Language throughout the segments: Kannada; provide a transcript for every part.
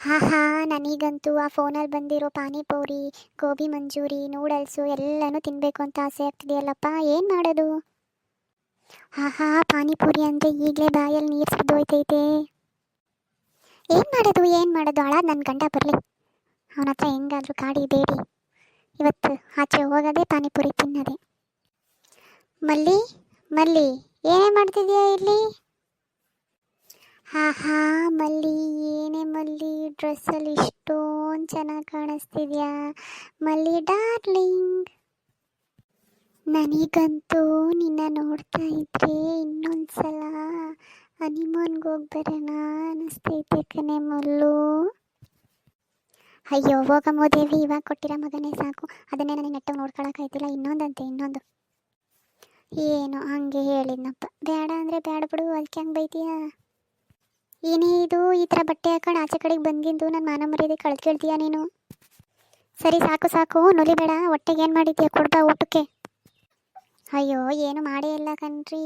ಹಾ ಹಾ, ನನಗಂತೂ ಆ ಫೋನಲ್ಲಿ ಬಂದಿರೋ ಪಾನಿಪೂರಿ, ಗೋಬಿ ಮಂಜೂರಿ, ನೂಡಲ್ಸು ಎಲ್ಲನೂ ತಿನ್ನಬೇಕು ಅಂತ ಆಸೆ ಆಗ್ತಿದೆಯಲ್ಲಪ್ಪ, ಏನು ಮಾಡೋದು? ಹಾ ಹಾ, ಪಾನಿಪೂರಿ ಅಂದರೆ ಈಗಲೇ ಬಾಯಲ್ಲಿ ನೀರು ಸಿದ್ದೋಯ್ತೈತೆ ಏನು ಮಾಡೋದು ಏನು ಮಾಡೋದು? ಅಳ ನನ್ನ ಗಂಡ ಬರಲಿ. ಅವನ ಹತ್ರ ಹೆಂಗಾದ್ರೂ ಕಾಡಿ ಬೇಡಿ. ಇವತ್ತು ಆಚೆ ಹೋಗೋದೇ ಪಾನಿಪುರಿ ತಿನ್ನೋದೆ. ಮಲ್ಲಿ ಮಲ್ಲಿ, ಏನೇ ಮಾಡ್ತಿದ್ಯಾ ಇಲ್ಲಿ? ಹಾ ಹಾ ಮಲ್ಲಿ, ಏನೇ ಮಲ್ಲಿ ಡ್ರೆಸ್ಸಲ್ಲಿ ಇಷ್ಟೊಂದು ಚೆನ್ನಾಗಿ ಕಾಣಿಸ್ತಿದ್ಯಾ? ಮಲ್ಲಿ, ಡಾರ್ಲಿಂಗ್. ನನಗಂತೂ ನಿನ್ನ ನೋಡ್ತಾ ಇದ್ರೆ ಇನ್ನೊಂದ್ಸಲ ಹನಿಮೂನ್ಗೆ ಹೋಗಿ ಬರೋಣ ಅನ್ನಿಸ್ತೈತೆ ಕಣೆ ಮಲ್ಲು. ಅಯ್ಯೋ ಹೋಗಮ್ಮ ದೇವಿ, ಇವಾಗ ಕೊಟ್ಟಿರೋ ಮಗನೇ ಸಾಕು. ಅದನ್ನೇ ನನಗೆ ನೆಟ್ಟಾಗ ನೋಡ್ಕೊಳಕ್ಕಾಯ್ತಿಲ್ಲ, ಇನ್ನೊಂದಂತೆ, ಇನ್ನೊಂದು. ಏನು, ಹಂಗೆ ಹೇಳಿದ್ನಪ್ಪ. ಬೇಡ ಅಂದರೆ ಬೇಡ ಬಿಡು ಅದಕ್ಕೆ ಹಂಗೆ ಬೈತೀಯಾ? ಏನೇ ಇದು? ಈ ಥರ ಬಟ್ಟೆ ಹಾಕೊಂಡು ಆಚೆ ಕಡೆಗೆ ಬಂದಿದ್ದು ನನ್ನ ಮಾನ ಮರ್ಯಾದೆ ಕಳೆದು ಕೇಳ್ತೀಯ ನೀನು? ಸರಿ, ಸಾಕು ಸಾಕು. ನುಲಿಬೇಡ ಹೊಟ್ಟೆಗೆ ಏನು ಮಾಡಿದ್ದೀಯ ಕೊಡ್ಬಾ ಊಟಕ್ಕೆ. ಅಯ್ಯೋ, ಏನು ಮಾಡೇ ಇಲ್ಲ ಕಣ್ರಿ.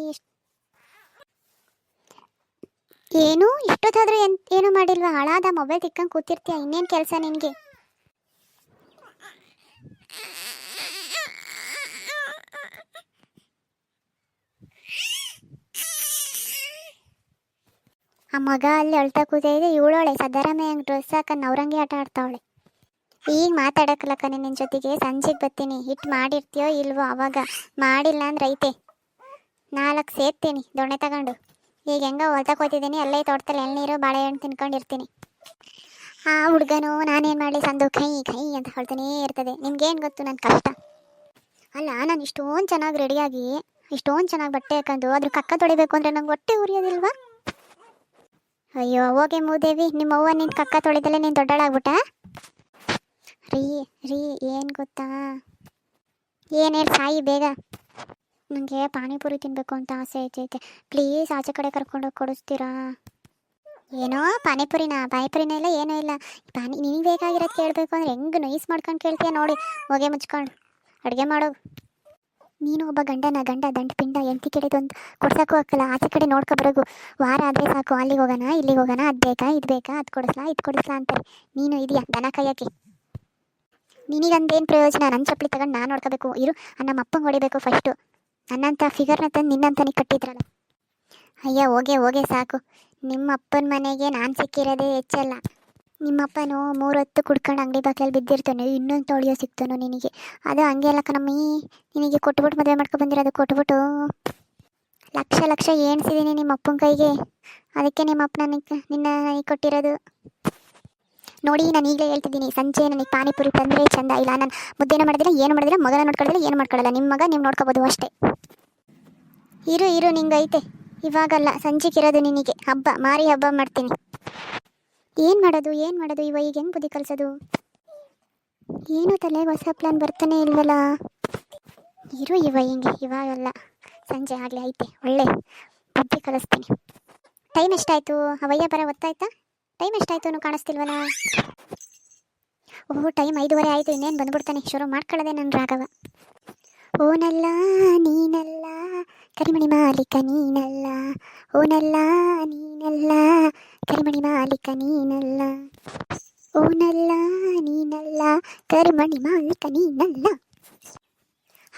ಏನು? ಇಷ್ಟೊತ್ತಾದ್ರೂ ಏನು ಏನು ಮಾಡಿಲ್ವಾ? ಹಾಳಾದ, ಮೊಬೈಲ್ ತಿಕ್ಕಂಗೆ ಕೂತಿರ್ತೀಯ? ಇನ್ನೇನು ಕೆಲಸ ನಿನಗೆ? ಆ ಮಗ ಅಲ್ಲಿ ಅಳ್ತಾ ಕೂತಿದೆ ಇವಳೋಳೆ ಸದ್ದಾರಾಮಯ್ಯ ಡ್ರೆಸ್ ಹಾಕೊಂಡು ನವರಂಗಿ ಆಟ ಆಡ್ತಾವಳೆ. ಈಗ ಮಾತಾಡಕ್ಕಲ್ಲಕ್ಕ ನಿನ್ನ ಜೊತೆಗೆ, ಸಂಜೆಗೆ ಬರ್ತೀನಿ. ಹಿಟ್ಟು ಮಾಡಿರ್ತೀಯೋ ಇಲ್ವೋ ಅವಾಗ ಮಾಡಿಲ್ಲ ಅಂದ್ರೆ ಐತೆ. ನಾಲ್ಕು ಸೇರ್ತೀನಿ ದೊಣ್ಣೆ ತಗೊಂಡು. ಈಗ ಹೆಂಗ ಹೊಲ್ತಕ್ಕೆ ಎಲ್ಲ ತೋಟದಲ್ಲಿ ಎಳ್ನೀರು ಬಾಳೆಹಣ್ಣು ತಿನ್ಕೊಂಡಿರ್ತೀನಿ. ಆ ಹುಡುಗನು, ನಾನೇನು ಮಾಡಲಿ ಸಂದು? ಕೈ ಕೈ ಅಂತ ಹೇಳ್ತಾನೇ ಇರ್ತದೆ. ನಿಮ್ಗೇನು ಗೊತ್ತು ನನ್ನ ಕಷ್ಟ? ಅಲ್ಲ, ನಾನು ಇಷ್ಟೊಂದು ಚೆನ್ನಾಗಿ ರೆಡಿಯಾಗಿ ಇಷ್ಟೊಂದು ಚೆನ್ನಾಗಿ ಬಟ್ಟೆ ಹಾಕೊಂಡು, ಅದ್ರ ಕಕ್ಕ ತೊಡಿಬೇಕು ಅಂದರೆ ನಂಗೆ ಹೊಟ್ಟೆ ಉರಿಯೋದಿಲ್ವಾ? ಅಯ್ಯೋ, ಹೋಗೆ ಮೂದೇವಿ, ನಿಮ್ಮ ಅವ್ವ ನಿನ್ನ ಕಕ್ಕ ತೊಳಿದಲ್ಲೇ ನೀನು ದೊಡ್ಡಳಾಗ್ಬಿಟ್ಟ? ರೀ ರೀ, ಏನು ಗೊತ್ತಾ? ಏನು ಹೇಳಿ ಸಾಯಿ ಬೇಗ. ನನಗೆ ಪಾನಿಪುರಿ ತಿನ್ನಬೇಕು ಅಂತ ಆಸೆ ಐತೈತೆ. ಪ್ಲೀಸ್ ಆಚೆ ಕಡೆ ಕರ್ಕೊಂಡೋಗಿ ಕೊಡಿಸ್ತೀರಾ? ಏನೋ ಪಾನಿಪುರಿನ? ಪಾನಿಪುರಿನೇ ಇಲ್ಲ, ಏನೂ ಇಲ್ಲ. ಪಾನಿ, ನಿನಗೆ ಬೇಕಾಗಿರೋದು ಕೇಳಬೇಕು ಅಂದ್ರೆ ಹೆಂಗೆ ನೈಸ್ ಮಾಡ್ಕೊಂಡು ಕೇಳ್ತೀಯ ನೋಡಿ. ಹೋಗೆ ಮುಚ್ಕೊಂಡು. ಅಡುಗೆ ಮಾಡೋ. ನೀನು ಒಬ್ಬ ಗಂಡನ ಗಂಡ, ದಂಡ, ಪಿಂಡ ಎಂತಿ ಕೆಡೆದು ಕೊಡ್ಸಕ್ಕೂ ಹಾಕಲ್ಲ ಆಚೆ ಕಡೆ ನೋಡ್ಕೊಬರೋಗು ವಾರ ಆದರೆ ಸಾಕು. ಅಲ್ಲಿಗೆ ಹೋಗೋಣ, ಇಲ್ಲಿಗೆ ಹೋಗೋಣ, ಅದು ಬೇಕಾ, ಇದು ಬೇಕಾ, ಅದು ಕೊಡಿಸ್ಲಾ, ಇದು ಕೊಡಿಸ್ಲಾ ಅಂತಾರೆ. ನೀನು ಇದೆಯಾ? ದನ ಕಾಯಕ್ಕೆ ನಿನಗಂದೇನು ಪ್ರಯೋಜನ? ನನ್ನ ಚಪ್ಪಲಿ ತಗೊಂಡು ನಾನು ನೋಡ್ಕೋಬೇಕು. ಇರು ನಮ್ಮ ಅಪ್ಪಂಗೆ ಹೊಡಿಬೇಕು ಫಸ್ಟು ನನ್ನಂಥ ಫಿಗರ್ನ ತಂದು ನಿನ್ನಂತನಿಗೆ ಕಟ್ಟಿದ್ರಲ್ಲ. ಅಯ್ಯ, ಹೋಗೆ ಹೋಗೆ ಸಾಕು. ನಿಮ್ಮ ಅಪ್ಪನ ಮನೆಗೆ ನಾನು ಸಿಕ್ಕಿರೋದೇ ಹೆಚ್ಚಲ್ಲ. ನಿಮ್ಮಪ್ಪನು ಮೂರೊತ್ತು ಕುಡ್ಕೊಂಡು ಅಂಗಡಿ ಬಾಕಲ್ಲಿ ಬಿದ್ದಿರ್ತಾನೆ. ಇನ್ನೊಂದು ತೊಳೆಯೋ ಸಿಗ್ತಾನೋ ನಿನಗೆ. ಅದು ಹಂಗೆ ಅಲ್ಲ ಕಣಮ್ಮಿ. ನಿನಗೆ ಕೊಟ್ಬಿಟ್ಟು ಮದುವೆ ಮಾಡ್ಕೊಂಡು ಬಂದಿರೋದು ಕೊಟ್ಬಿಟ್ಟು. ಲಕ್ಷ ಲಕ್ಷ ಏಣ್ಸಿದ್ದೀನಿ ನಿಮ್ಮ ಅಪ್ಪನ ಕೈಗೆ. ಅದಕ್ಕೆ ನಿಮ್ಮ ಅಪ್ಪ ನನಗೆ, ನಿನ್ನ ನನಗೆ ಕೊಟ್ಟಿರೋದು. ನೋಡಿ, ನಾನು ಈಗಲೇ ಹೇಳ್ತಿದ್ದೀನಿ. ಸಂಜೆ ನನಗೆ ಪಾನಿಪುರಿ ತಂದರೆ ಚಂದ. ಇಲ್ಲ, ನಾನು ಮುದ್ದೆನೂ ಮಾಡೋದಿಲ್ಲ, ಏನು ಮಾಡಿದ್ರೆ ಮಗನ ನೋಡ್ಕೊಳ್ಳೋದಿಲ್ಲ ಏನು ಮಾಡ್ಕೊಳ್ಳಲ್ಲ ನಿಮ್ಮ ಮಗ ನೀವು ನೋಡ್ಕೋಬೋದು ಅಷ್ಟೇ. ಇರು ಇರು, ನಿಂಗೈತೆ. ಇವಾಗಲ್ಲ ಸಂಜೆಗಿರೋದು ನಿನಗೆ. ಹಬ್ಬ, ಮಾರಿ ಹಬ್ಬ ಮಾಡ್ತೀನಿ. ಏನು ಮಾಡೋದು ಏನು ಮಾಡೋದು, ಇವ ಈಗ ಹೆಂಗೆ ಬುದ್ಧಿ ಕಲಿಸೋದು? ಏನು ತಲೆಗೆ ಹೊಸ ಪ್ಲಾನ್ ಬರ್ತಾನೆ ಇಲ್ವಲ್ಲ? ಇರು ಇವ ಹಿಂಗೆ, ಇವಾಗಲ್ಲ. ಸಂಜೆ ಆಗಲಿ ಐತೆ, ಒಳ್ಳೆ ಬುದ್ಧಿ ಕಲಿಸ್ತೀನಿ. ಟೈಮ್ ಎಷ್ಟಾಯಿತು? ಅವಯ್ಯ ಬರ ಗೊತ್ತಾಯ್ತಾ ಟೈಮ್ ಎಷ್ಟಾಯ್ತು ಅನ್ನೋ ಕಾಣಿಸ್ತಿಲ್ವಲ್ಲ? ಓಹ್ ಟೈಮ್ ಐದುವರೆ ಆಯಿತು, ಇನ್ನೇನು ಬಂದ್ಬಿಡ್ತಾನೆ? ಶುರು ಮಾಡ್ಕೊಳ್ಳೋದೆ ನನ್ನ ರಾಘವ. ಓನಲ್ಲ, ನೀನಲ್ಲ, ಕರಿಮಣಿ ಮಾಲೀಕ ನೀನಲ್ಲ. ಓನಲ್ಲ, ನೀನಲ್ಲ ಕರಿಮಣಿ ಮಾಲೀಕ ನೀನಲ್ಲ, ಓನಲ್ಲ ನೀನಲ್ಲ, ಕರಿಮಣಿ ಮಾಲೀಕ ನೀನಲ್ಲ.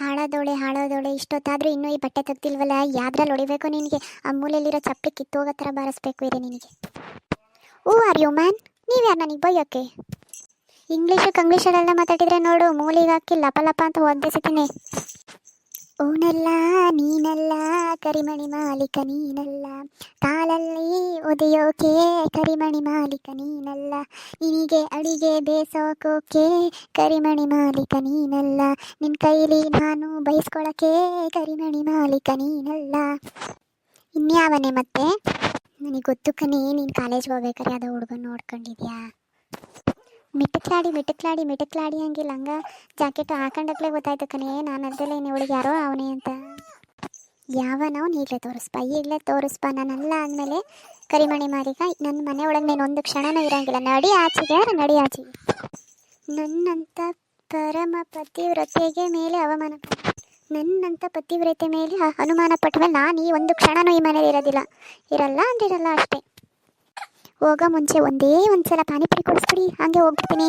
ಹಾಳಾದೋಳೆ ಹಾಳಾದೋಳೆ, ಇಷ್ಟೊತ್ತಾದರೂ ಇನ್ನೂ ಈ ಬಟ್ಟೆ ತತ್ತಿಲ್ವಲ್ಲ ಯಾವ್ದ್ರಲ್ಲಿ ಹೊಡಿಬೇಕು ನಿನಗೆ? ಆ ಮೂಲೆಯಲ್ಲಿರೋ ಚಪ್ಪಲಿ ಕಿತ್ತೋಗೋ ಥರ ಬಾರಿಸ್ಬೇಕು ಇದೆ ನಿನಗೆ. ಓ ಆರ್ ಯು ಮ್ಯಾನ್ ನೀವ್ಯಾರು ನನಗೆ ಬೈಯೋಕೆ? ಇಂಗ್ಲೀಷು ಕಂಗ್ಲೀಷಲ್ಲೆಲ್ಲ ಮಾತಾಡಿದರೆ ನೋಡು, ಮೂಲಿಗೆ ಹಾಕಿ ಲಪ ಲಪ ಅಂತ ಒದ್ದೆಸಿತೀನಿ ಓನಲ್ಲ, ನೀನಲ್ಲ, ಕರಿಮಣಿ ಮಾಲೀಕ ನೀನಲ್ಲ. ಕಾಲಲ್ಲಿ ಒದೆಯೋಕೆ, ಕರಿಮಣಿ ಮಾಲೀಕ ನೀನಲ್ಲ. ನಿನಗೆ ಅಡಿಗೆ ಬೇಸೋಕೋಕೆ, ಕರಿಮಣಿ ಮಾಲೀಕ ನೀನಲ್ಲ. ನಿನ್ನ ಕೈಲಿ ನಾನು ಬಯಸ್ಕೊಳಕ್ಕೆ ಕರಿಮಣಿ ಮಾಲೀಕ ನೀನಲ್ಲ. ಇನ್ಯಾವನೆ ಮತ್ತೆ? ನನಗೆ ಗೊತ್ತು ಕಣಿ, ನೀನು ಕಾಲೇಜ್ಗೆ ಹೋಗ್ಬೇಕಾರೆ ಅದು ಹುಡುಗನ ನೋಡ್ಕೊಂಡಿದ್ಯಾ? ಮಿಟಕ್ಲಾಡಿ ಮಿಟಕ್ಲಾಡಿ ಮಿಟಕ್ಲಾಡಿ ಹಂಗಿಲ್ಲ ಹಂಗ ಜಾಕೆಟ್ ಹಾಕೊಂಡಾಗ್ಲೇ ಗೊತ್ತಾಯ್ತು ಕಣೇ. ನಾನು ಅದಲ್ಲೇ ಇನ್ನು ಇವಳಿಗೆ ಯಾರೋ ಅವನೇ ಅಂತ. ಯಾವನವನು ಈಗಲೇ ತೋರಿಸ್ಪ ಈಗಲೇ ತೋರಿಸ್ಪ. ನಾನಲ್ಲ ಅಂದಮೇಲೆ ಕರಿಮಣಿ ಮಾರಿಗ ನನ್ನ ಮನೆ ಒಳಗೆ ನೀನು ಒಂದು ಕ್ಷಣನೂ ಇರೋಂಗಿಲ್ಲ. ನಡಿ ಆಚೆಗೆ ನಡಿ ಆಚೆ ನನ್ನಂಥ ಪರಮ ಪತಿವ್ರತೆಗೆ ಮೇಲೆ ಅವಮಾನ ನನ್ನಂಥ ಪತಿವ್ರತೆ ಮೇಲೆ ಅನುಮಾನ ಪಟ್ಟ ಮೇಲೆ ನಾನು ಈ ಒಂದು ಕ್ಷಣನೂ ಈ ಮನೇಲಿ ಇರೋದಿಲ್ಲ. ಇರಲ್ಲ ಅಂದಿರಲ್ಲ ಅಷ್ಟೇ. ಹೋಗೋ ಮುಂಚೆ ಒಂದೇ ಒಂದ್ಸಲ ಪಾನಿಪುರಿ ಕೊಡಿಸ್ಬಿಡಿ ಹಂಗೆ ಹೋಗ್ಬಿಡ್ತೀನಿ.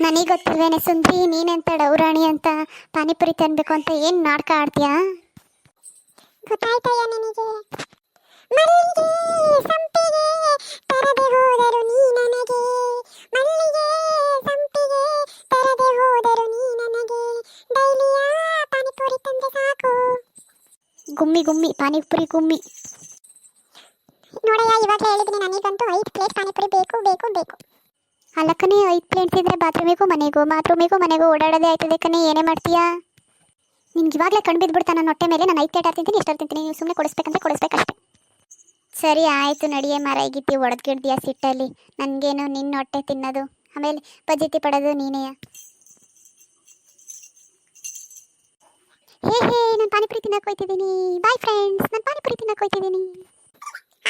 ನನಗೆ ಗೊತ್ತಿಲ್ವೇನೆ ಸುಂದ್ರಿ ನೀನೆಂತ ಡೌರಾಣಿ ಅಂತ ಪಾನಿಪುರಿ ತಿನ್ಬೇಕು ಅಂತ ಏನು ನಾಟಕ ಆಡ್ತೀಯಾ? ಗೊತ್ತಾಯ್ತಯ್ಯ ನಿನಗೆ. ಮಲ್ಲಿಗೆ ಸಂಪಿಗೆ ತರದೆ ಹೋದರು ನೀ ನನಗೆ. ಮಲ್ಲಿಗೆ ಸಂಪಿಗೆ ತರದೆ ಹೋದರು ನೀ ನನಗೆ. ಡೈಲಿಯ ಪಾನಿಪುರಿ ತಂದೆ ಸಾಕು. ಗುಮ್ಮಿ ಗುಮ್ಮಿ ಪಾನಿಪುರಿ ಗುಮ್ಮಿ. ನೋಡಯ್ಯ, ಇವಾಗ ಹೇಳಿದ್ದೀನಿ ನನಗಂತೂ ಐದು ಪ್ಲೇಟ್ ಪಾನಿಪುರಿ ಬೇಕು ಬೇಕು ಬೇಕು. ಅಲ್ಲಕ್ಕನೇ ಐದು ಪ್ಲೇಟ್ಸ್ ಇದ್ರೆ ಬಾತ್ರೂಮಿಗೂ ಮನೆಗೂ ಬಾತ್ರೂಮಿಗೂ ಮನೆಗೂ ಓಡಾಡೋದೇ ಆಯ್ತದೆ ಕಣೆ, ಏನೇ ಮಾಡ್ತೀಯಾ? ನಿಮ್ಗೆ ಇವಾಗಲೇ ಕಣ್ಣು ಬಿದ್ದುಬಿಡ್ತಾ ನನ್ನ ಹೊಟ್ಟೆ ಮೇಲೆ, ನಾನು ಐದು ಪ್ಲೇಟ್ ಹಾಕ್ತಿದ್ದೀನಿ ಎಷ್ಟು ತಿಂತೀನಿ, ನೀವು ಸುಮ್ಮನೆ ಕೊಡಿಸ್ಬೇಕಂದ್ರೆ ಕೊಡಿಸ್ಬೇಕಷ್ಟೆ. ಸರಿ, ಆಯಿತು ನಡಿಯೇ ಮಾರ ಗಿತ್ತಿ ಒಡೆದ್ಗಿಡ್ದಿಯಾ ಸಿಟ್ಟಲ್ಲಿ. ನನಗೇನು ನಿನ್ನ ಹೊಟ್ಟೆ ತಿನ್ನೋದು? ಆಮೇಲೆ ಪಜಿತಿ ಪಡೋದು ನೀನೇ ಹೇ ಹೇ, ನಾನು ಪಾನಿಪುರಿ ತಿನ್ನಕ್ಕೆ ಹೋಯ್ತಿದ್ದೀನಿ. ಬಾಯ್ ಫ್ರೆಂಡ್ಸ್ ನಾನು ಪಾನಿಪುರಿ ತಿನ್ನಕ್ಕೆ ಹೋಯ್ತಿದ್ದೀನಿ.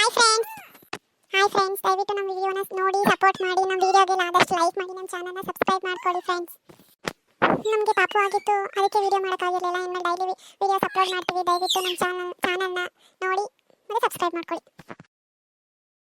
ಹಾಯ್ ಫ್ರೆಂಡ್ಸ್ ಹಾಯ್ ಫ್ರೆಂಡ್ಸ್ ದಯವಿಟ್ಟು ನಮ್ಮ ವಿಡಿಯೋನ ನೋಡಿ ಸಪೋರ್ಟ್ ಮಾಡಿ, ನಮ್ಮ ವಿಡಿಯೋಗೆಲ್ಲ ಆದಷ್ಟು ಲೈಕ್ ಮಾಡಿ, ನಮ್ಮ ಚಾನಲ್ನ ಸಬ್ಸ್ಕ್ರೈಬ್ ಮಾಡ್ಕೊಳ್ಳಿ ಫ್ರೆಂಡ್ಸ್ ನಮಗೆ ಪಾಪು ಆಗಿತ್ತು. ಅದಕ್ಕೆ ವಿಡಿಯೋ ಮಾಡೋಕ್ಕಾಗಿರಲಿಲ್ಲ ಇನ್ಮೇಲೆ ಡೈಲಿ ವಿಡಿಯೋಸ್ ಅಪ್ಲೋಡ್ ಮಾಡ್ತೀವಿ. ದಯವಿಟ್ಟು ನಮ್ಮ ಚಾನಲ್ ಚಾನಲ್ನ ನೋಡಿ, ಮತ್ತೆ ಸಬ್ಸ್ಕ್ರೈಬ್ ಮಾಡ್ಕೊಳ್ಳಿ.